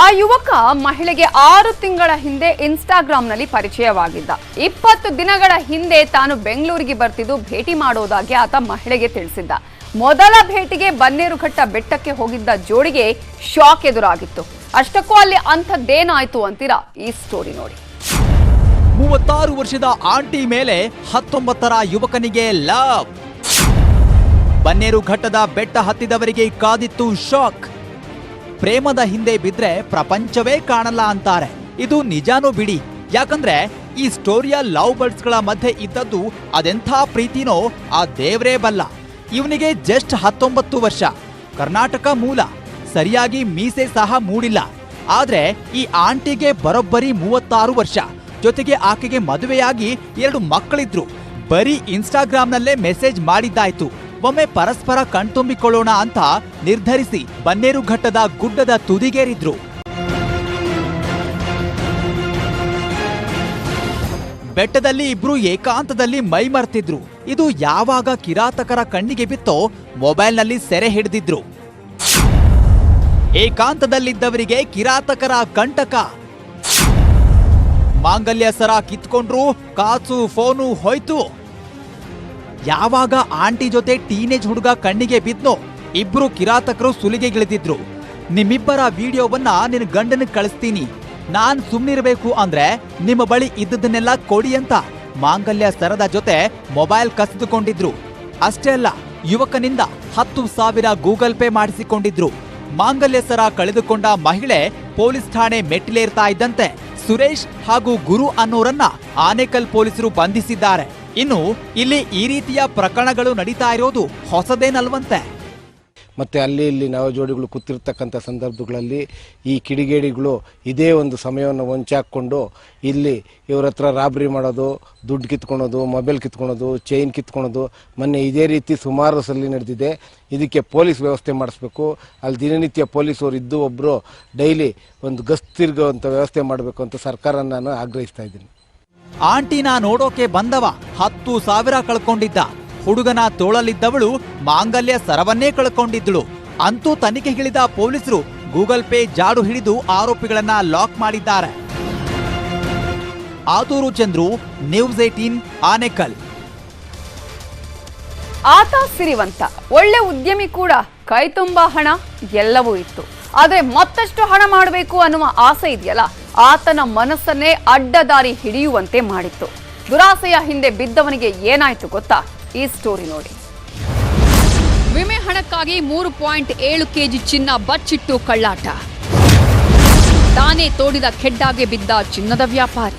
ಆ ಯುವಕ ಮಹಿಳೆಗೆ ಆರು ತಿಂಗಳ ಹಿಂದೆ ಇನ್ಸ್ಟಾಗ್ರಾಂನಲ್ಲಿ ಪರಿಚಯವಾಗಿದ್ದ. ಇಪ್ಪತ್ತು ದಿನಗಳ ಹಿಂದೆ ತಾನು ಬೆಂಗಳೂರಿಗೆ ಬರ್ತಿದ್ದು ಭೇಟಿ ಮಾಡೋದಾಗಿ ಆತ ಮಹಿಳೆಗೆ ತಿಳಿಸಿದ್ದ. ಮೊದಲ ಭೇಟಿಗೆ ಬನ್ನೇರುಘಟ್ಟ ಬೆಟ್ಟಕ್ಕೆ ಹೋಗಿದ್ದ ಜೋಡಿಗೆ ಶಾಕ್ ಎದುರಾಗಿತ್ತು. ಅಷ್ಟಕ್ಕೂ ಅಲ್ಲಿ ಅಂಥದ್ದೇನಾಯ್ತು ಅಂತೀರಾ? ಈ ಸ್ಟೋರಿ ನೋಡಿ. ಮೂವತ್ತಾರು ವರ್ಷದ ಆಂಟಿ ಮೇಲೆ ಹತ್ತೊಂಬತ್ತರ ಯುವಕನಿಗೆ ಲವ್ ಬನ್ನೇರುಘಟ್ಟದ ಬೆಟ್ಟ ಹತ್ತಿದವರಿಗೆ ಕಾದಿತ್ತು ಶಾಕ್. ಪ್ರೇಮದ ಹಿಂದೆ ಬಿದ್ರೆ ಪ್ರಪಂಚವೇ ಕಾಣಲ್ಲ ಅಂತಾರೆ. ಇದು ನಿಜಾನೂ ಬಿಡಿ. ಯಾಕಂದ್ರೆ ಈ ಸ್ಟೋರಿಯ ಲವ್ ಬರ್ಡ್ಸ್ಗಳ ಮಧ್ಯೆ ಇದ್ದದ್ದು ಅದೆಂಥ ಪ್ರೀತಿನೋ ಆ ದೇವರೇ ಬಲ್ಲ. ಇವನಿಗೆ ಜಸ್ಟ್ ಹತ್ತೊಂಬತ್ತು ವರ್ಷ. ಕರ್ನಾಟಕ ಮೂಲ. ಸರಿಯಾಗಿ ಮೀಸೆ ಸಹ ಮೂಡಿಲ್ಲ. ಆದ್ರೆ ಈ ಆಂಟಿಗೆ ಬರೋಬ್ಬರಿ ಮೂವತ್ತಾರು ವರ್ಷ. ಜೊತೆಗೆ ಆಕೆಗೆ ಮದುವೆಯಾಗಿ ಎರಡು ಮಕ್ಕಳಿದ್ರು. ಬರೀ ಇನ್ಸ್ಟಾಗ್ರಾಮ್ನಲ್ಲೇ ಮೆಸೇಜ್ ಮಾಡಿದ್ದಾಯ್ತು. ಒಮ್ಮೆ ಪರಸ್ಪರ ಕಣ್ತುಂಬಿಕೊಳ್ಳೋಣ ಅಂತ ನಿರ್ಧರಿಸಿ ಬನ್ನೇರು ಘಟ್ಟದ ಗುಡ್ಡದ ತುದಿಗೇರಿದ್ರು. ಬೆಟ್ಟದಲ್ಲಿ ಇಬ್ರು ಏಕಾಂತದಲ್ಲಿ ಮೈ ಮರ್ತಿದ್ರು. ಇದು ಯಾವಾಗ ಕಿರಾತಕರ ಕಣ್ಣಿಗೆ ಬಿತ್ತೋ ಮೊಬೈಲ್ನಲ್ಲಿ ಸೆರೆ ಹಿಡಿದಿದ್ರು. ಏಕಾಂತದಲ್ಲಿದ್ದವರಿಗೆ ಕಿರಾತಕರ ಕಂಟಕ. ಮಾಂಗಲ್ಯ ಸರ ಕಿತ್ಕೊಂಡ್ರು, ಕಾಸು, ಫೋನು ಹೋಯ್ತು. ಯಾವಾಗ ಆಂಟಿ ಜೊತೆ ಟೀನೇಜ್ ಹುಡುಗ ಕಣ್ಣಿಗೆ ಬಿದ್ನೋ, ಇಬ್ರು ಕಿರಾತಕರು ಸುಲಿಗೆಗಿಳಿದಿದ್ರು. ನಿಮ್ಮಿಬ್ಬರ ವಿಡಿಯೋವನ್ನ ನಿನ್ನ ಗಂಡನ ಕಳಿಸ್ತೀನಿ. ನಾನ್ ಸುಮ್ನಿರ್ಬೇಕು ಅಂದ್ರೆ ನಿಮ್ಮ ಬಳಿ ಇದ್ದದನ್ನೆಲ್ಲ ಕೊಡಿ ಅಂತ ಮಾಂಗಲ್ಯ ಸರದ ಜೊತೆ ಮೊಬೈಲ್ ಕಸಿದುಕೊಂಡಿದ್ರು. ಅಷ್ಟೇ ಅಲ್ಲ, ಯುವಕನಿಂದ ಹತ್ತು ಸಾವಿರ ಗೂಗಲ್ ಪೇ ಮಾಡಿಸಿಕೊಂಡಿದ್ರು. ಮಾಂಗಲ್ಯ ಸರ ಕಳೆದುಕೊಂಡ ಮಹಿಳೆ ಪೊಲೀಸ್ ಠಾಣೆ ಮೆಟ್ಟಿಲೇರ್ತಾ ಇದ್ದಂತೆ ಸುರೇಶ್ ಹಾಗೂ ಗುರು ಅನ್ನೋರನ್ನ ಆನೇಕಲ್ ಪೊಲೀಸರು ಬಂಧಿಸಿದ್ದಾರೆ. ಇನ್ನು ಇಲ್ಲಿ ಈ ರೀತಿಯ ಪ್ರಕರಣಗಳು ನಡೀತಾ ಇರೋದು ಹೊಸದೇನಲ್ವಂತೆ ಮತ್ತು ಅಲ್ಲಿ ಇಲ್ಲಿ ನವಜೋಡಿಗಳು ಕೂತಿರ್ತಕ್ಕಂಥ ಸಂದರ್ಭಗಳಲ್ಲಿ ಈ ಕಿಡಿಗೇಡಿಗಳು ಇದೇ ಒಂದು ಸಮಯವನ್ನು ಹೊಂಚಾಕೊಂಡು ಇಲ್ಲಿ ಇವ್ರ ಹತ್ರ ರಾಬ್ರಿ ಮಾಡೋದು, ದುಡ್ಡು ಕಿತ್ಕೊಳೋದು, ಮೊಬೈಲ್ ಕಿತ್ಕೊಳೋದು ಚೈನ್ ಕಿತ್ಕೊಳೋದು ಮೊನ್ನೆ ಇದೇ ರೀತಿ ಸುಮಾರು ಸಲ ನಡೆದಿದೆ. ಇದಕ್ಕೆ ಪೊಲೀಸ್ ವ್ಯವಸ್ಥೆ ಮಾಡಿಸ್ಬೇಕು. ಅಲ್ಲಿ ದಿನನಿತ್ಯ ಪೊಲೀಸರು ಇದ್ದು ಒಬ್ಬರು ಡೈಲಿ ಒಂದು ಗಸ್ತಿರ್ಗುವಂಥ ವ್ಯವಸ್ಥೆ ಮಾಡಬೇಕು ಅಂತ ಸರ್ಕಾರ ನಾನು ಆಗ್ರಹಿಸ್ತಾ ಇದ್ದೀನಿ. ಆಂಟಿನ ನೋಡೋಕೆ ಬಂದವ. ಹತ್ತು ಸಾವಿರ ಕಳ್ಕೊಂಡಿದ್ದ. ಹುಡುಗನ ತೋಳಲಿದ್ದವಳು ಮಾಂಗಲ್ಯ ಸರವನ್ನೇ ಕಳ್ಕೊಂಡಿದ್ದಳು. ಅಂತೂ ತನಿಖೆಗಿಳಿದ ಪೊಲೀಸರು ಗೂಗಲ್ ಪೇ ಜಾಡು ಹಿಡಿದು ಆರೋಪಿಗಳನ್ನ ಲಾಕ್ ಮಾಡಿದ್ದಾರೆ. Athuru Chandru, news eighteen, Anekal. ಆತ ಸಿರಿವಂತ. ಒಳ್ಳೆ ಉದ್ಯಮಿ ಕೂಡ. ಕೈ ತುಂಬಾ ಹಣ, ಎಲ್ಲವೂ ಇತ್ತು. ಆದ್ರೆ ಮತ್ತಷ್ಟು ಹಣ ಮಾಡಬೇಕು ಅನ್ನುವ ಆಸೆ ಇದೆಯಲ್ಲ? ಆತನ ಮನಸ್ಸನ್ನೇ ಅಡ್ಡದಾರಿ ಹಿಡಿಯುವಂತೆ ಮಾಡಿತ್ತು. ದುರಾಸೆಯ ಹಿಂದೆ ಬಿದ್ದವನಿಗೆ ಏನಾಯ್ತು ಗೊತ್ತಾ? ಈ ಸ್ಟೋರಿ ನೋಡಿ. ವಿಮೆ ಹಣಕ್ಕಾಗಿ ಮೂರು ಪಾಯಿಂಟ್ ಏಳು ಕೆಜಿ ಚಿನ್ನ ಬಚ್ಚಿಟ್ಟು ಕಳ್ಳಾಟ. ತಾನೇ ತೋಡಿದ ಖೆಡ್ಡಾಗೆ ಬಿದ್ದ ಚಿನ್ನದ ವ್ಯಾಪಾರಿ.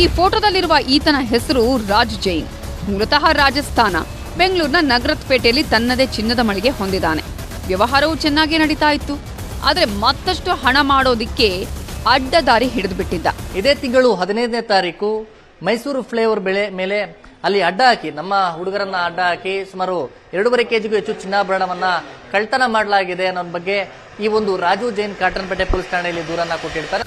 ಈ ಫೋಟೋದಲ್ಲಿರುವ ಈತನ ಹೆಸರು ರಾಜ್ ಜೈನ್. ಮೂಲತಃ ರಾಜಸ್ಥಾನ. ಬೆಂಗಳೂರಿನ ನಗರತ್ಪೇಟೆಯಲ್ಲಿ ತನ್ನದೇ ಚಿನ್ನದ ಮಳಿಗೆ ಹೊಂದಿದ್ದಾನೆ. ವ್ಯವಹಾರವು ಚೆನ್ನಾಗಿ ನಡೀತಾ ಇತ್ತು. ಆದರೆ ಮತ್ತಷ್ಟು ಹಣ ಮಾಡೋದಿಕ್ಕೆ ಅಡ್ಡದಾರಿ ಹಿಡಿದು ಬಿಟ್ಟಿದ್ದ ಇದೇ ತಿಂಗಳು ಹದಿನೈದನೇ ತಾರೀಕು ಮೈಸೂರು ಫ್ಲೇವರ್ ಬೆಳೆ ಮೇಲೆ ಅಲ್ಲಿ ಅಡ್ಡ ಹಾಕಿ ನಮ್ಮ ಹುಡುಗರನ್ನ ಅಡ್ಡ ಹಾಕಿ ಸುಮಾರು ಎರಡೂವರೆ ಕೆಜಿಗೂ ಹೆಚ್ಚು ಚಿನ್ನಾಭರಣವನ್ನ ಕಳ್ತನ ಮಾಡಲಾಗಿದೆ ಅನ್ನೋ ಬಗ್ಗೆ ಈ ಒಂದು ರಾಜು ಜೈನ್ ಕಾಟನ್ಪೇಟೆ ಪೊಲೀಸ್ ಠಾಣೆಯಲ್ಲಿ ದೂರನ್ನ ಕೊಟ್ಟಿರ್ತಾರೆ.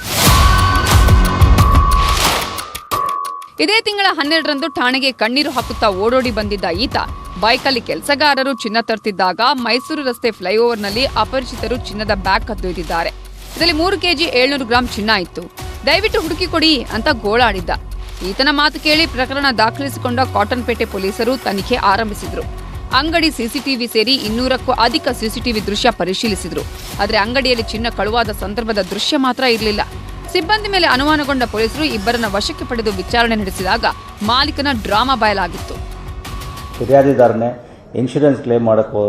ಇದೇ ತಿಂಗಳ ಹನ್ನೆರಡರಂದು ಠಾಣೆಗೆ ಕಣ್ಣೀರು ಹಾಕುತ್ತಾ ಓಡೋಡಿ ಬಂದಿದ್ದ ಈತ. ಬೈಕಲ್ಲಿ ಕೆಲಸಗಾರರು ಚಿನ್ನ ತರ್ತಿದ್ದಾಗ ಮೈಸೂರು ರಸ್ತೆ ಫ್ಲೈಓವರ್ನಲ್ಲಿ ಅಪರಿಚಿತರು ಚಿನ್ನದ ಬ್ಯಾಗ್ ಕದ್ದೊಯ್ದಿದ್ದಾರೆ ಇದರಲ್ಲಿ ಮೂರು ಕೆಜಿ ಏಳ್ನೂರು ಗ್ರಾಂ ಚಿನ್ನ ಇತ್ತು. ದಯವಿಟ್ಟು ಹುಡುಕಿ ಕೊಡಿ ಅಂತ ಗೋಳಾಡಿದ್ದ. ಈತನ ಮಾತು ಕೇಳಿ ಪ್ರಕರಣ ದಾಖಲಿಸಿಕೊಂಡ ಕಾಟನ್ಪೇಟೆ ಪೊಲೀಸರು ತನಿಖೆ ಆರಂಭಿಸಿದ್ರು. ಅಂಗಡಿ ಸಿಸಿಟಿವಿ ಸೇರಿ ಇನ್ನೂರಕ್ಕೂ ಅಧಿಕ ಸಿಸಿಟಿವಿ ದೃಶ್ಯ ಪರಿಶೀಲಿಸಿದ್ರು. ಆದರೆ ಅಂಗಡಿಯಲ್ಲಿ ಚಿನ್ನ ಕಳುವಾದ ಸಂದರ್ಭದ ದೃಶ್ಯ ಮಾತ್ರ ಇರಲಿಲ್ಲ. ಸಿಬ್ಬಂದಿ ಮೇಲೆ ಅನುಮಾನಗೊಂಡ ಪೊಲೀಸರು ಇಬ್ಬರನ್ನ ವಶಕ್ಕೆ ಪಡೆದು ವಿಚಾರಣೆ ನಡೆಸಿದಾಗ ಮಾಲೀಕನ ಡ್ರಾಮಾ ಬಯಲಾಗಿತ್ತು. ಫಿರ್ಯಾದಿದಾರನೇ ಇನ್ಶೂರೆನ್ಸ್ ಕ್ಲೇಮ್ ಮಾಡೋಕ್ಕೋ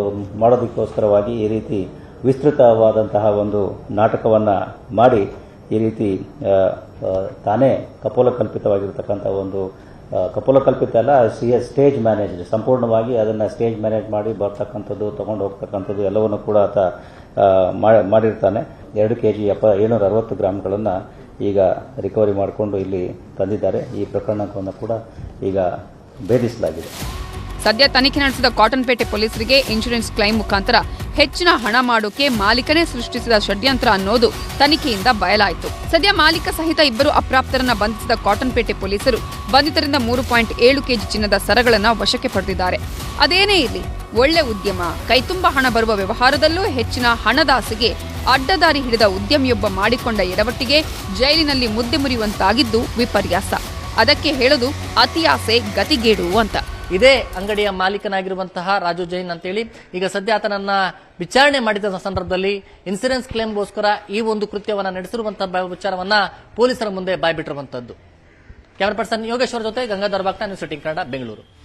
ಮಾಡೋದಕ್ಕೋಸ್ಕರವಾಗಿ ಈ ರೀತಿ ವಿಸ್ತೃತವಾದಂತಹ ಒಂದು ನಾಟಕವನ್ನು ಮಾಡಿ ಈ ರೀತಿ ತಾನೇ ಕಪೋಲಕಲ್ಪಿತವಾಗಿರ್ತಕ್ಕಂಥ ಒಂದು ಕಪೋಲಕಲ್ಪಿತ ಅಲ್ಲ ಸಿ ಎಸ್ ಸ್ಟೇಜ್ ಮ್ಯಾನೇಜ್ ಸಂಪೂರ್ಣವಾಗಿ ಅದನ್ನು ಸ್ಟೇಜ್ ಮ್ಯಾನೇಜ್ ಮಾಡಿ ಬರ್ತಕ್ಕಂಥದ್ದು, ತೊಗೊಂಡು ಹೋಗ್ತಕ್ಕಂಥದ್ದು ಎಲ್ಲವನ್ನು ಕೂಡ ಆತ ಮಾಡಿರ್ತಾನೆ. ಎರಡು ಕೆ ಜಿ ಎಪ್ಪ ಏಳ್ನೂರ ಅರವತ್ತು ಗ್ರಾಮ್ಗಳನ್ನು ಈಗ ರಿಕವರಿ ಮಾಡಿಕೊಂಡು ಇಲ್ಲಿ ತಂದಿದ್ದಾರೆ. ಈ ಪ್ರಕರಣವನ್ನು ಕೂಡ ಈಗ ಭೇದಿಸಲಾಗಿದೆ. ಸದ್ಯ ತನಿಖೆ ನಡೆಸಿದ ಕಾಟನ್ಪೇಟೆ ಪೊಲೀಸರಿಗೆ ಇನ್ಶೂರೆನ್ಸ್ ಕ್ಲೈಮ್ ಮುಖಾಂತರ ಹೆಚ್ಚಿನ ಹಣ ಮಾಡೋಕೆ ಮಾಲೀಕನೇ ಸೃಷ್ಟಿಸಿದ ಷಡ್ಯಂತ್ರ ಅನ್ನೋದು ತನಿಖೆಯಿಂದ ಬಯಲಾಯಿತು. ಸದ್ಯ ಮಾಲೀಕ ಸಹಿತ ಇಬ್ಬರು ಅಪ್ರಾಪ್ತರನ್ನ ಬಂಧಿಸಿದ ಕಾಟನ್ಪೇಟೆ ಪೊಲೀಸರು ಬಂಧಿತರಿಂದ ಮೂರು ಪಾಯಿಂಟ್ ಏಳು ಕೆಜಿ ಚಿನ್ನದ ಸರಗಳನ್ನ ವಶಕ್ಕೆ ಪಡೆದಿದ್ದಾರೆ. ಅದೇನೇ ಇರಲಿ, ಒಳ್ಳೆ ಉದ್ಯಮ, ಕೈತುಂಬ ಹಣ ಬರುವ ವ್ಯವಹಾರದಲ್ಲೂ ಹೆಚ್ಚಿನ ಹಣದಾಸೆಗೆ ಅಡ್ಡದಾರಿ ಹಿಡಿದ ಉದ್ಯಮಿಯೊಬ್ಬ ಮಾಡಿಕೊಂಡ ಎಡವಟ್ಟಿಗೆ ಜೈಲಿನಲ್ಲಿ ಮುದ್ದೆ ಮುರಿಯುವಂತಾಗಿದ್ದು ವಿಪರ್ಯಾಸ. ಅದಕ್ಕೆ ಹೇಳೋದು ಅತಿಯಾಸೆ ಗತಿಗೇಡು ಅಂತ. ಇದೇ ಅಂಗಡಿಯ ಮಾಲೀಕನಾಗಿರುವಂತಹ ರಾಜು ಜೈನ್ ಅಂತೇಳಿ. ಈಗ ಸದ್ಯ ಆತನನ್ನ ವಿಚಾರಣೆ ಮಾಡಿದ ಸಂದರ್ಭದಲ್ಲಿ ಇನ್ಸೂರೆನ್ಸ್ ಕ್ಲೇಮ್ಗೋಸ್ಕರ ಈ ಒಂದು ಕೃತ್ಯವನ್ನ ನಡೆಸಿರುವಂತಹ ವಿಚಾರವನ್ನ ಪೊಲೀಸರ ಮುಂದೆ ಬಾಯ್ಬಿಟ್ಟಿರುವಂತದ್ದು. ಕ್ಯಾಮರಾ ಪರ್ಸನ್ ಯೋಗೇಶ್ವರ್ ಜೊತೆ ಗಂಗಾಧರ್ ಬಾಗ್ತಾ, ನ್ಯೂಸ್ ಕನ್ನಡ, ಬೆಂಗಳೂರು.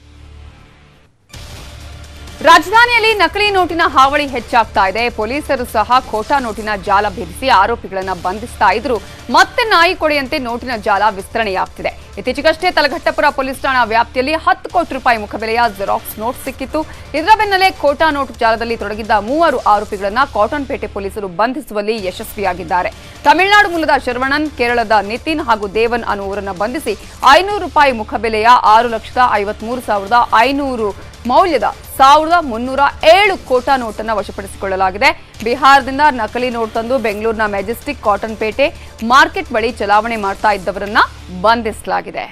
ರಾಜಧಾನಿಯಲ್ಲಿ ನಕಲಿ ನೋಟಿನ ಹಾವಳಿ ಹೆಚ್ಚಾಗ್ತಾ ಇದೆ. ಪೊಲೀಸರು ಸಹ ಖೋಟಾ ನೋಟಿನ ಜಾಲ ಭೇದಿಸಿ ಆರೋಪಿಗಳನ್ನು ಬಂಧಿಸ್ತಾ ಇದ್ರು. ಮತ್ತೆ ನಾಯಿ ಕೊಡೆಯಂತೆ ನೋಟಿನ ಜಾಲ ವಿಸ್ತರಣೆಯಾಗ್ತಿದೆ. ಇತ್ತೀಚೆಗಷ್ಟೇ ತಲಘಟ್ಟಪುರ ಪೊಲೀಸ್ ಠಾಣಾ ವ್ಯಾಪ್ತಿಯಲ್ಲಿ ಹತ್ತು ಕೋಟಿ ರೂಪಾಯಿ ಮುಖಬೆಲೆಯ ಜೆರಾಕ್ಸ್ ನೋಟ್ ಸಿಕ್ಕಿತ್ತು. ಇದರ ಬೆನ್ನಲ್ಲೇ ಖೋಟಾ ನೋಟ್ ಜಾಲದಲ್ಲಿ ತೊಡಗಿದ್ದ ಮೂವರು ಆರೋಪಿಗಳನ್ನು ಕಾಟನ್ಪೇಟೆ ಪೊಲೀಸರು ಬಂಧಿಸುವಲ್ಲಿ ಯಶಸ್ವಿಯಾಗಿದ್ದಾರೆ. ತಮಿಳುನಾಡು ಮೂಲದ ಶರವಣನ್, ಕೇರಳದ ನಿತಿನ್ ಹಾಗೂ ದೇವನ್ ಅನ್ನುವರನ್ನು ಬಂಧಿಸಿ ಐನೂರು ರೂಪಾಯಿ ಮುಖಬೆಲೆಯ ಆರು ಲಕ್ಷದ ಐವತ್ಮೂರು ಸಾವಿರದ ಐನೂರು ಮೌಲ್ಯದ ಸಾವಿರದ ಮುನ್ನೂರ ಏಳು ಕೋಟಾ ನೋಟನ್ನು ವಶಪಡಿಸಿಕೊಳ್ಳಲಾಗಿದೆ. ಬಿಹಾರದಿಂದ ನಕಲಿ ನೋಟ್ ತಂದು ಬೆಂಗಳೂರಿನ ಮೆಜೆಸ್ಟಿಕ್ ಕಾಟನ್ ಪೇಟೆ ಮಾರ್ಕೆಟ್ ಬಳಿ ಚಲಾವಣೆ ಮಾಡ್ತಾ ಇದ್ದವರನ್ನ ಬಂಧಿಸಲಾಗಿದೆ.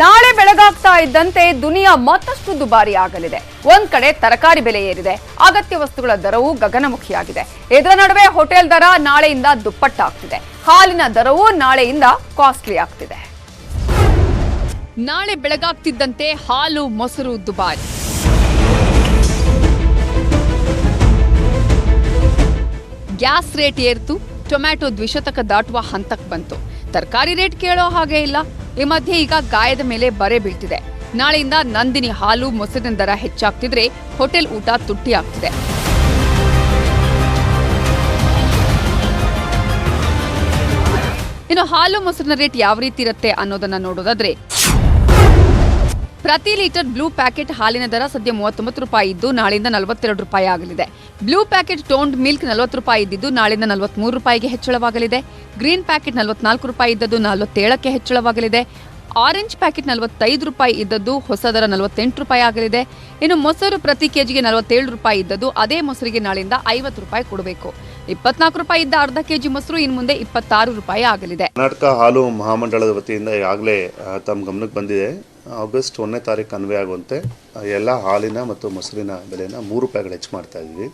ನಾಳೆ ಬೆಳಗಾಗ್ತಾ ಇದ್ದಂತೆ ದುನಿಯಾ ಮತ್ತಷ್ಟು ದುಬಾರಿ ಆಗಲಿದೆ ಒಂದ್ ಕಡೆ ತರಕಾರಿ ಬೆಲೆ ಏರಿದೆ. ಅಗತ್ಯ ವಸ್ತುಗಳ ದರವೂ ಗಗನಮುಖಿಯಾಗಿದೆ. ಇದರ ನಡುವೆ ಹೋಟೆಲ್ ದರ ನಾಳೆಯಿಂದ ದುಪ್ಪಟ್ಟಾಗ್ತಿದೆ. ಹಾಲಿನ ದರವೂ ನಾಳೆಯಿಂದ ಕಾಸ್ಟ್ಲಿ ಆಗ್ತಿದೆ ನಾಳೆ ಬೆಳಗಾಗ್ತಿದ್ದಂತೆ ಹಾಲು, ಮೊಸರು, ದುಬಾರಿ. ಗ್ಯಾಸ್ ರೇಟ್ ಏರ್ತು, ಟೊಮ್ಯಾಟೊ ದ್ವಿಶತಕ ದಾಟುವ ಹಂತಕ್ಕೆ ಬಂತು. ತರಕಾರಿ ರೇಟ್ ಕೇಳೋ ಹಾಗೆ ಇಲ್ಲ. ಈ ಮಧ್ಯೆ ಈಗ ಗಾಯದ ಮೇಲೆ ಬರೆ ಬೀಳ್ತಿದೆ. ನಾಳೆಯಿಂದ ನಂದಿನಿ ಹಾಲು, ಮೊಸರಿನ ದರ ಹೆಚ್ಚಾಗ್ತಿದ್ರೆ ಹೋಟೆಲ್ ಊಟ ತುಟ್ಟಿ ಆಗ್ತಿದೆ ಇನ್ನು ಹಾಲು, ಮೊಸರಿನ ರೇಟ್ ಯಾವ ರೀತಿ ಇರುತ್ತೆ ಅನ್ನೋದನ್ನ ನೋಡೋದಾದ್ರೆ ಪ್ರತಿ ಲೀಟರ್ ಬ್ಲೂ ಪ್ಯಾಕೆಟ್ ಹಾಲಿನ ದರ ಸದ್ಯ ಮೂವತ್ತೊಂಬತ್ತು ರೂಪಾಯಿ ಇದ್ದು, ನಾಳೆಯಿಂದ ನಲವತ್ತೆರಡು ರೂಪಾಯಿ ಆಗಲಿದೆ. ಬ್ಲೂ ಪ್ಯಾಕೆಟ್ ಟೋನ್ಡ್ ಮಿಲ್ಕ್ ನಲವತ್ತು ರೂಪಾಯಿ ಇದ್ದಿದ್ದು, ನಾಳೆಯಿಂದ ನಲವತ್ಮೂರು ರೂಪಾಯಿಗೆ ಹೆಚ್ಚಳವಾಗಲಿದೆ. ಗ್ರೀನ್ ಪ್ಯಾಕೆಟ್ ನಲವತ್ನಾಲ್ಕು ರೂಪಾಯಿ ಇದ್ದದ್ದು, ನಲವತ್ತೇಳಕ್ಕೆ ಹೆಚ್ಚಳವಾಗಲಿದೆ. ಆರೆಂಜ್ ಪ್ಯಾಕೆಟ್ ನಲವತ್ತೈದು ರೂಪಾಯಿ ಇದ್ದದ್ದು, ಹೊಸ ದರ ನಲವತ್ತೆಂಟು ರೂಪಾಯಿ ಆಗಲಿದೆ. ಇನ್ನು ಮೊಸರು ಪ್ರತಿ ಕೆಜಿಗೆ ನಲವತ್ತೇಳು ರೂಪಾಯಿ ಇದ್ದದ್ದು, ಅದೇ ಮೊಸರಿಗೆ ನಾಳೆಯಿಂದ ಐವತ್ತು ರೂಪಾಯಿ ಕೊಡಬೇಕು. ಇಪ್ಪತ್ನಾಲ್ಕು ರೂಪಾಯಿ ಇದ್ದ ಅರ್ಧ ಕೆಜಿ ಮೊಸರು ಇನ್ನು ಮುಂದೆ ಇಪ್ಪತ್ತಾರು ರೂಪಾಯಿ ಆಗಲಿದೆ. ಕರ್ನಾಟಕ ಹಾಲು ಮಹಾಮಂಡಳದ ವತಿಯಿಂದ ಈಗಾಗಲೇ ತಮ್ಮ ಗಮನಕ್ಕೆ ಬಂದಿದೆ. ಆಗಸ್ಟ್ ಒಂದನೇ ತಾರೀಕು ಅನ್ವಯ ಆಗುವಂತೆ ಎಲ್ಲ ಹಾಲಿನ ಮತ್ತು ಮೊಸರಿನ ಬೆಲೆನ ಮೂರು ರೂಪಾಯಿಗಳು ಹೆಚ್ಚು ಮಾಡ್ತಾ ಇದ್ದೀವಿ.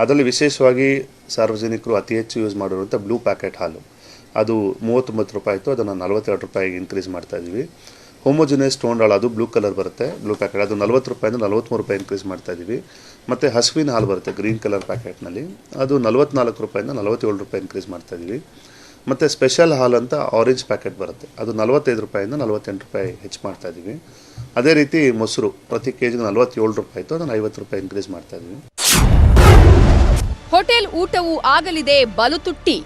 ಅದರಲ್ಲಿ ವಿಶೇಷವಾಗಿ ಸಾರ್ವಜನಿಕರು ಅತಿ ಹೆಚ್ಚು ಯೂಸ್ ಮಾಡಿರುವಂಥ ಬ್ಲೂ ಪ್ಯಾಕೆಟ್ ಹಾಲು. ಅದು ಮೂವತ್ತೊಂಬತ್ತು ರೂಪಾಯಿ ಇತ್ತು, ಅದನ್ನು ನಲವತ್ತೆರಡು ರೂಪಾಯಿಗೆ ಇನ್ಕ್ರೀಸ್ ಮಾಡ್ತಾ ಇದ್ದೀವಿ. ಹೋಮೋಜಿನಿಯಸ್ ಟೋನ್ ಹಾಲು, ಅದು ಬ್ಲೂ ಕಲರ್ ಬರುತ್ತೆ ಬ್ಲೂ ಪ್ಯಾಕೆಟ್ ಅದು ನಲ್ವತ್ತು ರೂಪಾಯಿಂದ ನಲ್ವತ್ತ್ಮೂರು ರೂಪಾಯಿ ಇನ್ಕ್ರೀಸ್ ಮಾಡ್ತಾ ಇದ್ದೀವಿ. ಮತ್ತು ಹಸುವಿನ ಹಾಲು ಬರುತ್ತೆ ಗ್ರೀನ್ ಕಲರ್ ಪ್ಯಾಕೆಟ್ನಲ್ಲಿ ಅದು ನಲವತ್ತ್ನಾಲ್ಕು ರೂಪಾಯಿಂದ ನಲವತ್ತೇಳು ರೂಪಾಯಿ ಇನ್ಕ್ರೀಸ್ ಮಾಡ್ತಾ ಇದ್ದೀವಿ. ಮತ್ತು ಸ್ಪೆಷಲ್ ಹಾಲ್ ಅಂತ ಆರೆಂಜ್ ಪ್ಯಾಕೆಟ್ ಬರುತ್ತೆ. ಅದು ನಲವತ್ತೈದು ರೂಪಾಯಿಂದ ನಲವತ್ತೆಂಟು ರೂಪಾಯಿ ಹೆಚ್ಚು ಮಾಡ್ತಾ ಇದ್ದೀವಿ ಅದೇ ರೀತಿ ಮೊಸರು, ಪ್ರತಿ ಕೆ ಜಿಗೆ ನಲವತ್ತೇಳು ರೂಪಾಯಿ ಇತ್ತು, ಅದನ್ನು ಐವತ್ತು ರೂಪಾಯಿ ಇನ್ಕ್ರೀಸ್ ಮಾಡ್ತಾ ಇದ್ದೀವಿ ಹೋಟೆಲ್ ಊಟವು ಆಗಲಿದೆ, ಬಲು ತುಟ್ಟಿ.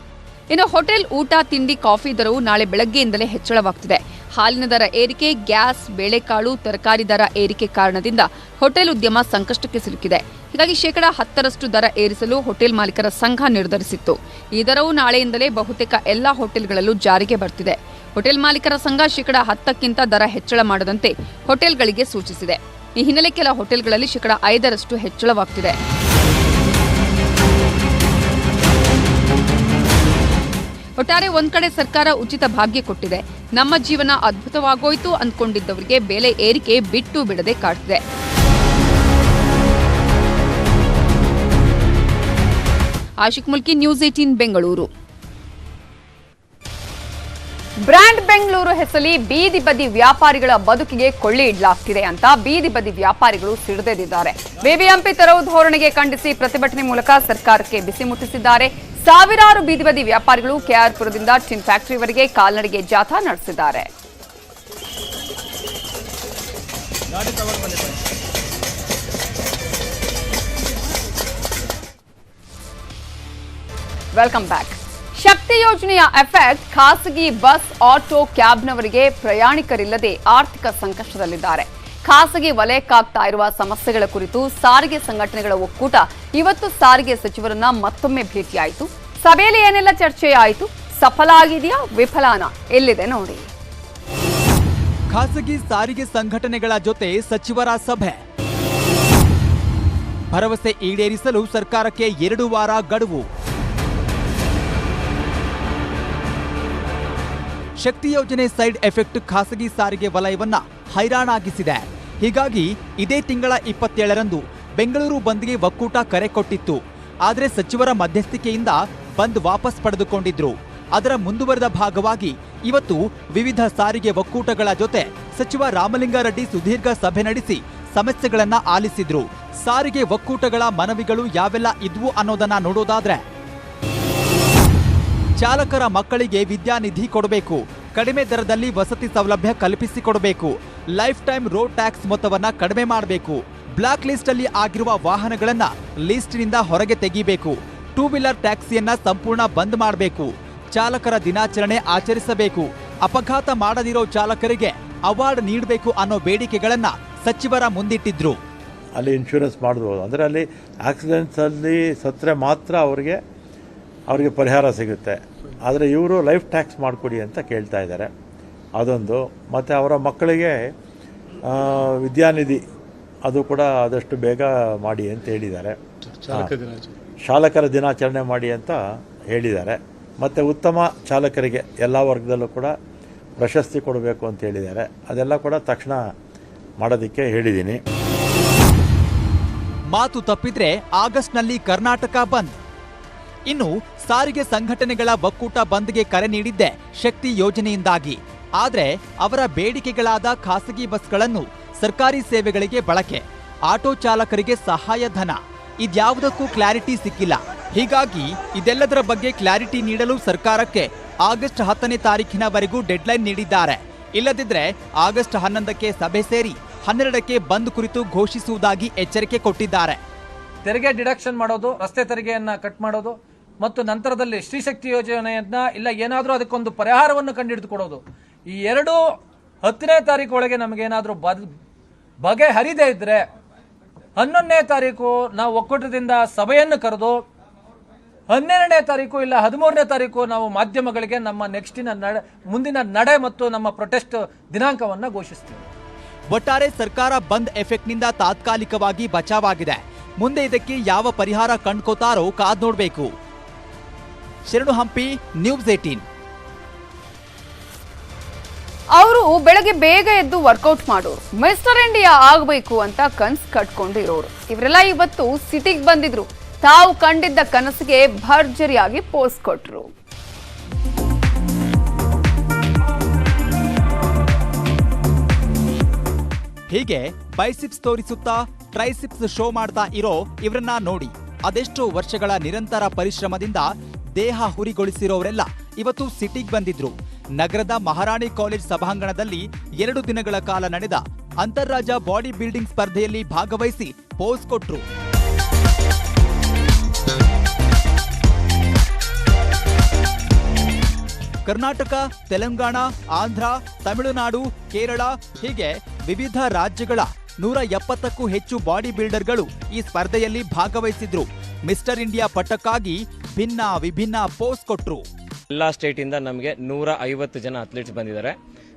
ಇನ್ನು ಹೋಟೆಲ್ ಊಟ, ತಿಂಡಿ, ಕಾಫಿ ದರವು ನಾಳೆ ಬೆಳಗ್ಗೆಯಿಂದಲೇ ಹೆಚ್ಚಳವಾಗ್ತಿದೆ. ಹಾಲಿನ ದರ ಏರಿಕೆ, ಗ್ಯಾಸ್, ಬೇಳೆಕಾಳು, ತರಕಾರಿ ದರ ಏರಿಕೆ ಕಾರಣದಿಂದ ಹೋಟೆಲ್ ಉದ್ಯಮ ಸಂಕಷ್ಟಕ್ಕೆ ಸಿಲುಕಿದೆ. ಹೀಗಾಗಿ ಶೇಕಡಾ ಹತ್ತರಷ್ಟು ದರ ಏರಿಸಲು ಹೋಟೆಲ್ ಮಾಲೀಕರ ಸಂಘ ನಿರ್ಧರಿಸಿತ್ತು. ಈ ದರವು ನಾಳೆಯಿಂದಲೇ ಬಹುತೇಕ ಎಲ್ಲಾ ಹೋಟೆಲ್ಗಳಲ್ಲೂ ಜಾರಿಗೆ ಬರ್ತಿದೆ. ಹೋಟೆಲ್ ಮಾಲೀಕರ ಸಂಘ ಶೇಕಡಾ ಹತ್ತಕ್ಕಿಂತ ದರ ಹೆಚ್ಚಳ ಮಾಡದಂತೆ ಹೋಟೆಲ್ಗಳಿಗೆ ಸೂಚಿಸಿದೆ. ಈ ಹಿನ್ನೆಲೆ ಕೆಲ ಹೋಟೆಲ್ಗಳಲ್ಲಿ ಶೇಕಡಾ ಐದರಷ್ಟು ಹೆಚ್ಚಳವಾಗ್ತಿದೆ. ಒಟ್ಟಾರೆ ಒಂದ್ ಕಡೆ ಸರ್ಕಾರ ಉಚಿತ ಭಾಗ್ಯ ಕೊಟ್ಟಿದೆ. ನಮ್ಮ ಜೀವನ ಅದ್ಭುತವಾಗೋಯ್ತು ಅಂದ್ಕೊಂಡಿದ್ದವರಿಗೆ ಬೆಲೆ ಏರಿಕೆ ಬಿಟ್ಟು ಬಿಡದೆ ಕಾಡ್ತಿದೆ. Ashik Mulki news eighteen Bengaluru. Brand Bengaluru ಹೆಸರಲ್ಲಿ ಬೀದಿ ಬದಿ ವ್ಯಾಪಾರಿಗಳ ಬದುಕಿಗೆ ಕೊಳ್ಳಿ ಇಡ್ಲಾಗ್ತಿದೆ ಅಂತ ಬೀದಿ ಬದಿ ವ್ಯಾಪಾರಿಗಳು ಸಿಡಿದೆದಿದ್ದಾರೆ. ಬಿಬಿಎಂಪಿ ತೆರವು ಧೋರಣೆಗೆ ಖಂಡಿಸಿ ಪ್ರತಿಭಟನೆ ಮೂಲಕ ಸರ್ಕಾರಕ್ಕೆ ಬಿಸಿ ಮುಟ್ಟಿಸಿದ್ದಾರೆ. ಸಾವಿರಾರು ಬೀದಿ ಬದಿ ವ್ಯಾಪಾರಿಗಳು ಕೆಆರ್ಪುರದಿಂದ ಟಿನ್ ಫ್ಯಾಕ್ಟರಿವರೆಗೆ ಕಾಲ್ನಡಿಗೆ ಜಾಥಾ ನಡೆಸಿದ್ದಾರೆ. ವೆಲ್ಕಮ್ ಬ್ಯಾಕ್ ಶಕ್ತಿ ಯೋಜನೆಯ ಎಫೆಕ್ಟ್ ಖಾಸಗಿ ಬಸ್, ಆಟೋ ಕ್ಯಾಬ್ನವರಿಗೆ ಪ್ರಯಾಣಿಕರಿಲ್ಲದೆ ಆರ್ಥಿಕ ಸಂಕಷ್ಟದಲ್ಲಿದ್ದಾರೆ. ಖಾಸಗಿ ವಲಯಕ್ಕಾಗ್ತಾ ಇರುವ ಸಮಸ್ಯೆಗಳ ಕುರಿತು ಸಾರಿಗೆ ಸಂಘಟನೆಗಳ ಒಕ್ಕೂಟ ಇವತ್ತು ಸಾರಿಗೆ ಸಚಿವರನ್ನ ಮತ್ತೊಮ್ಮೆ ಭೇಟಿಯಾಯಿತು. ಸಭೆಯಲ್ಲಿ ಏನೆಲ್ಲ ಚರ್ಚೆ ಆಯಿತು? ಸಫಲ ಆಗಿದೆಯಾ ವಿಫಲಾನ? ಎಲ್ಲಿದೆ ನೋಡಿ. ಖಾಸಗಿ ಸಾರಿಗೆ ಸಂಘಟನೆಗಳ ಜೊತೆ ಸಚಿವರ ಸಭೆ. ಭರವಸೆ ಈಡೇರಿಸಲು ಸರ್ಕಾರಕ್ಕೆ ಎರಡು ವಾರ ಗಡುವು. ಶಕ್ತಿ ಯೋಜನೆ ಸೈಡ್ ಎಫೆಕ್ಟ್ ಖಾಸಗಿ ಸಾರಿಗೆ ವಲಯವನ್ನ ಹೈರಾಣಾಗಿಸಿದೆ. ಹೀಗಾಗಿ ಇದೇ ತಿಂಗಳ ಇಪ್ಪತ್ತೇಳರಂದು ಬೆಂಗಳೂರು ಬಂದ್ಗೆ ಒಕ್ಕೂಟ ಕರೆ ಕೊಟ್ಟಿತ್ತು. ಆದರೆ ಸಚಿವರ ಮಧ್ಯಸ್ಥಿಕೆಯಿಂದ ಬಂದ್ ವಾಪಸ್ ಪಡೆದುಕೊಂಡಿದ್ರು. ಅದರ ಮುಂದುವರೆದ ಭಾಗವಾಗಿ ಇವತ್ತು ವಿವಿಧ ಸಾರಿಗೆ ಒಕ್ಕೂಟಗಳ ಜೊತೆ ಸಚಿವ ರಾಮಲಿಂಗಾರೆಡ್ಡಿ ಸುದೀರ್ಘ ಸಭೆ ನಡೆಸಿ ಸಮಸ್ಯೆಗಳನ್ನ ಆಲಿಸಿದ್ರು. ಸಾರಿಗೆ ಒಕ್ಕೂಟಗಳ ಮನವಿಗಳು ಯಾವೆಲ್ಲ ಇದ್ವು ಅನ್ನೋದನ್ನ ನೋಡೋದಾದ್ರೆ ಚಾಲಕರ ಮಕ್ಕಳಿಗೆ ವಿದ್ಯಾನಿಧಿ ಕೊಡಬೇಕು. ಕಡಿಮೆ ದರದಲ್ಲಿ ವಸತಿ ಸೌಲಭ್ಯ ಕಲ್ಪಿಸಿಕೊಡಬೇಕು. ಲೈಫ್ ಟೈಮ್ ರೋಡ್ ಟ್ಯಾಕ್ಸ್ ಮೊತ್ತವನ್ನು ಕಡಿಮೆ ಮಾಡಬೇಕು. ಬ್ಲಾಕ್ ಲಿಸ್ಟ್ ಅಲ್ಲಿ ಆಗಿರುವ ವಾಹನಗಳನ್ನ ಲಿಸ್ಟ್ನಿಂದ ಹೊರಗೆ ತೆಗಿಬೇಕು. ಟೂ ವೀಲರ್ ಟ್ಯಾಕ್ಸಿಯನ್ನ ಸಂಪೂರ್ಣ ಬಂದ್ ಮಾಡಬೇಕು. ಚಾಲಕರ ದಿನಾಚರಣೆ ಆಚರಿಸಬೇಕು. ಅಪಘಾತ ಮಾಡದಿರೋ ಚಾಲಕರಿಗೆ ಅವಾರ್ಡ್ ನೀಡಬೇಕು ಅನ್ನೋ ಬೇಡಿಕೆಗಳನ್ನ ಸಚಿವರ ಮುಂದಿಟ್ಟಿದ್ರು. ಅಲ್ಲಿ ಇನ್ಶೂರೆನ್ಸ್ ಮಾಡಿದ್ರು. ಅಂದ್ರೆ ಅಲ್ಲಿ ಆಕ್ಸಿಡೆಂಟ್ಸಲ್ಲಿ ಸತ್ತರೆ ಮಾತ್ರ ಅವ್ರಿಗೆ ಅವರಿಗೆ ಪರಿಹಾರ ಸಿಗುತ್ತೆ. ಆದರೆ ಇವರು ಲೈಫ್ ಟ್ಯಾಕ್ಸ್ ಮಾಡಿಕೊಡಿ ಅಂತ ಕೇಳ್ತಾ ಇದ್ದಾರೆ. ಅದೊಂದು. ಮತ್ತು ಅವರ ಮಕ್ಕಳಿಗೆ ಆ, ವಿದ್ಯಾನಿಧಿ ಅದು ಕೂಡ ಆದಷ್ಟು ಬೇಗ ಮಾಡಿ ಅಂತ ಹೇಳಿದ್ದಾರೆ. ಚಾಲಕರ ದಿನಾಚರಣೆ ಮಾಡಿ ಅಂತ ಹೇಳಿದ್ದಾರೆ. ಮತ್ತು ಉತ್ತಮ ಚಾಲಕರಿಗೆ ಎಲ್ಲ ವರ್ಗದಲ್ಲೂ ಕೂಡ ಪ್ರಶಸ್ತಿ ಕೊಡಬೇಕು ಅಂತ ಹೇಳಿದ್ದಾರೆ. ಅದೆಲ್ಲ ಕೂಡ ತಕ್ಷಣ ಮಾಡೋದಕ್ಕೆ ಹೇಳಿದ್ದೀನಿ. ಮಾತು ತಪ್ಪಿದ್ರೆ ಆಗಸ್ಟ್ನಲ್ಲಿ ಕರ್ನಾಟಕ ಬಂದ್. ಇನ್ನು ಸಾರಿಗೆ ಸಂಘಟನೆಗಳ ಒಕ್ಕೂಟ ಬಂದ್ಗೆ ಕರೆ ನೀಡಿದ್ದೆ ಶಕ್ತಿ ಯೋಜನೆಯಿಂದಾಗಿ. ಆದರೆ ಅವರ ಬೇಡಿಕೆಗಳಾದ ಖಾಸಗಿ ಬಸ್ಗಳನ್ನು ಸರ್ಕಾರಿ ಸೇವೆಗಳಿಗೆ ಬಳಕೆ, ಆಟೋ ಚಾಲಕರಿಗೆ ಸಹಾಯಧನ ಇದ್ಯಾವುದಕ್ಕೂ ಕ್ಲಾರಿಟಿ ಸಿಕ್ಕಿಲ್ಲ. ಹೀಗಾಗಿ ಇದೆಲ್ಲದರ ಬಗ್ಗೆ ಕ್ಲಾರಿಟಿ ನೀಡಲು ಸರ್ಕಾರಕ್ಕೆ ಆಗಸ್ಟ್ ಹತ್ತನೇ ತಾರೀಖಿನವರೆಗೂ ಡೆಡ್ಲೈನ್ ನೀಡಿದ್ದಾರೆ. ಇಲ್ಲದಿದ್ರೆ ಆಗಸ್ಟ್ ಹನ್ನೊಂದಕ್ಕೆ ಸಭೆ ಸೇರಿ ಹನ್ನೆರಡಕ್ಕೆ ಬಂದ್ ಕುರಿತು ಘೋಷಿಸುವುದಾಗಿ ಎಚ್ಚರಿಕೆ ಕೊಟ್ಟಿದ್ದಾರೆ. ತೆರಿಗೆ ಡಿಡಕ್ಷನ್ ಮಾಡೋದು, ರಸ್ತೆ ತೆರಿಗೆಯನ್ನ ಕಟ್ ಮಾಡೋದು ಮತ್ತು ನಂತರದಲ್ಲಿ ಸ್ತ್ರೀಶಕ್ತಿ ಯೋಜನೆಯನ್ನ ಇಲ್ಲ ಏನಾದರೂ ಅದಕ್ಕೊಂದು ಪರಿಹಾರವನ್ನು ಕಂಡುಹಿಡಿದುಕೊಡೋದು ಈ ಎರಡು ಹತ್ತನೇ ತಾರೀಕು ಒಳಗೆ ನಮಗೇನಾದರೂ ಬದ್ ಬಗೆಹರಿದೇ ಇದ್ದರೆ ಹನ್ನೊಂದನೇ ತಾರೀಕು ನಾವು ಒಕ್ಕೂಟದಿಂದ ಸಭೆಯನ್ನು ಕರೆದು ಹನ್ನೆರಡನೇ ತಾರೀಕು ಇಲ್ಲ ಹದಿಮೂರನೇ ತಾರೀಕು ನಾವು ಮಾಧ್ಯಮಗಳಿಗೆ ನಮ್ಮ ನೆಕ್ಸ್ಟಿನ ನಡೆ, ಮುಂದಿನ ನಡೆ ಮತ್ತು ನಮ್ಮ ಪ್ರೊಟೆಸ್ಟ್ ದಿನಾಂಕವನ್ನು ಘೋಷಿಸ್ತೀವಿ. ಒಟ್ಟಾರೆ ಸರ್ಕಾರ ಬಂದ್ ಎಫೆಕ್ಟ್ನಿಂದ ತಾತ್ಕಾಲಿಕವಾಗಿ ಬಚಾವಾಗಿದೆ. ಮುಂದೆ ಇದಕ್ಕೆ ಯಾವ ಪರಿಹಾರ ಕಂಡ್ಕೋತಾರೋ ಕಾದ್ ನೋಡ್ಬೇಕು. ಶರಣು ಹಂಪಿ ನ್ಯೂಸ್ ಏಟೀನ್ ಅವರು ಬೆಳಗ್ಗೆ ಬೇಗ ಎದ್ದು ವರ್ಕೌಟ್ ಮಾಡೋರು. ಮಿಸ್ಟರ್ ಇಂಡಿಯಾ ಆಗಬೇಕು ಅಂತ ಕನ್ಸ್ ಕಟ್ಕೊಂಡಿರೋರು. ಇವರೆಲ್ಲ ಇವತ್ತು ಸಿಟಿಗೆ ಬಂದಿದ್ರು. ತಾವು ಕಂಡಿದ್ದ ಕನಸಿಗೆ ಭರ್ಜರಿಯಾಗಿ ಪೋಸ್ಟ್ ಕೊಟ್ರು. ಹೀಗೆ ಬೈಸಿಪ್ಸ್ ತೋರಿಸುತ್ತಾ ಟ್ರೈಸಿಪ್ಸ್ ಶೋ ಮಾಡ್ತಾ ಇರೋ ಇವರನ್ನ ನೋಡಿ. ಅದೆಷ್ಟೋ ವರ್ಷಗಳ ನಿರಂತರ ಪರಿಶ್ರಮದಿಂದ ದೇಹ ಹುರಿಗೊಳಿಸಿರೋರೆಲ್ಲ ಇವತ್ತು ಸಿಟಿಗೆ ಬಂದಿದ್ರು. ನಗರದ ಮಹಾರಾಣಿ ಕಾಲೇಜ್ ಸಭಾಂಗಣದಲ್ಲಿ ಎರಡು ದಿನಗಳ ಕಾಲ ನಡೆದ ಅಂತಾರಾಜ್ಯ ಬಾಡಿ ಬಿಲ್ಡಿಂಗ್ ಸ್ಪರ್ಧೆಯಲ್ಲಿ ಭಾಗವಹಿಸಿ ಪೋಸ್ ಕೊಟ್ರು. ಕರ್ನಾಟಕ, ತೆಲಂಗಾಣ, ಆಂಧ್ರ, ತಮಿಳುನಾಡು, ಕೇರಳ ಹೀಗೆ ವಿವಿಧ ರಾಜ್ಯಗಳ ನೂರ ಎಪ್ಪತ್ತಕ್ಕೂ ಹೆಚ್ಚು ಬಾಡಿ ಬಿಲ್ಡರ್ಗಳು ಈ ಸ್ಪರ್ಧೆಯಲ್ಲಿ ಭಾಗವಹಿಸಿದ್ರು. ಮಿಸ್ಟರ್ ಇಂಡಿಯಾ ಪಟ್ಟಕ್ಕಾಗಿ ಭಿನ್ನ ವಿಭಿನ್ನ ಪೋಸ್ ಕೊಟ್ಟರು ಎಲ್ಲ ಸ್ಟೇಟಿಂದ ನಮಗೆ ನೂರ ಐವತ್ತು ಜನ ಅಥ್ಲೀಟ್ಸ್ ಬಂದಿದ್ದಾರೆ.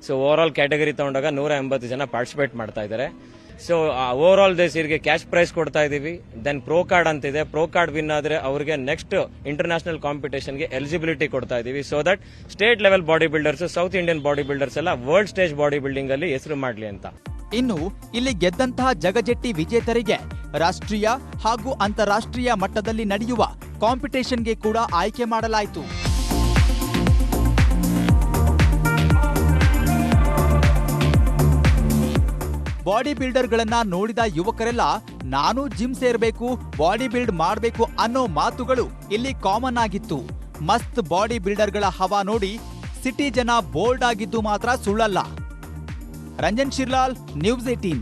ಸೊ ಓವರ್ ಆಲ್ ಕ್ಯಾಟಗರಿ ತಗೊಂಡಾಗ ನೂರ ಎಂಬತ್ತು ಜನ ಪಾರ್ಟಿಸಿಪೇಟ್ ಮಾಡ್ತಾ ಇದ್ದಾರೆ. So over all cash prize ಕೊಡ್ತಾ ಇದೀವಿ. ದೆನ್ ಪ್ರೋ ಕಾರ್ಡ್ ಅಂತಿದೆ. ಪ್ರೋ ಕಾರ್ಡ್ ವಿನ್ ಆದರೆ ಅವರಿಗೆ ನೆಕ್ಸ್ಟ್ ಇಂಟರ್ನ್ಯಾಷನಲ್ ಕಾಂಪಿಟೇಷನ್ಗೆ ಎಲಿಜಿಬಿಲಿಟಿ ಕೊಡ್ತಾ ಇದೀವಿ. So that state level bodybuilders South Indian bodybuilders ಎಲ್ಲ ವರ್ಲ್ಡ್ ಸ್ಟೇಜ್ ಬಾಡಿ ಬಿಲ್ಡಿಂಗ್ ಅಲ್ಲಿ ಹೆಸರು ಮಾಡಲಿ ಅಂತ. ಇನ್ನು ಇಲ್ಲಿ ಗೆದ್ದಂತಹ ಜಗಜೆಟ್ಟಿ ವಿಜೇತರಿಗೆ ರಾಷ್ಟ್ರೀಯ ಹಾಗೂ ಅಂತಾರಾಷ್ಟ್ರೀಯ ಮಟ್ಟದಲ್ಲಿ ನಡೆಯುವ ಕಾಂಪಿಟೇಷನ್ಗೆ ಕೂಡ ಆಯ್ಕೆ ಮಾಡಲಾಯಿತು. ಬಾಡಿ ಬಿಲ್ಡರ್ಗಳನ್ನ ನೋಡಿದ ಯುವಕರೆಲ್ಲ, ನಾನು ಜಿಮ್ ಸೇರಬೇಕು ಬಾಡಿ ಬಿಲ್ಡ್ ಮಾಡಬೇಕು ಅನ್ನೋ ಮಾತುಗಳು ಇಲ್ಲಿ ಕಾಮನ್ ಆಗಿತ್ತು. ಮಸ್ತ್ ಬಾಡಿ ಬಿಲ್ಡರ್ಗಳ ಹವಾ ನೋಡಿ ಸಿಟಿ ಜನ ಬೋಲ್ಡ್ ಆಗಿದ್ದು ಮಾತ್ರ ಸುಳ್ಳಲ್ಲ. Ranjan Shirlal news eighteen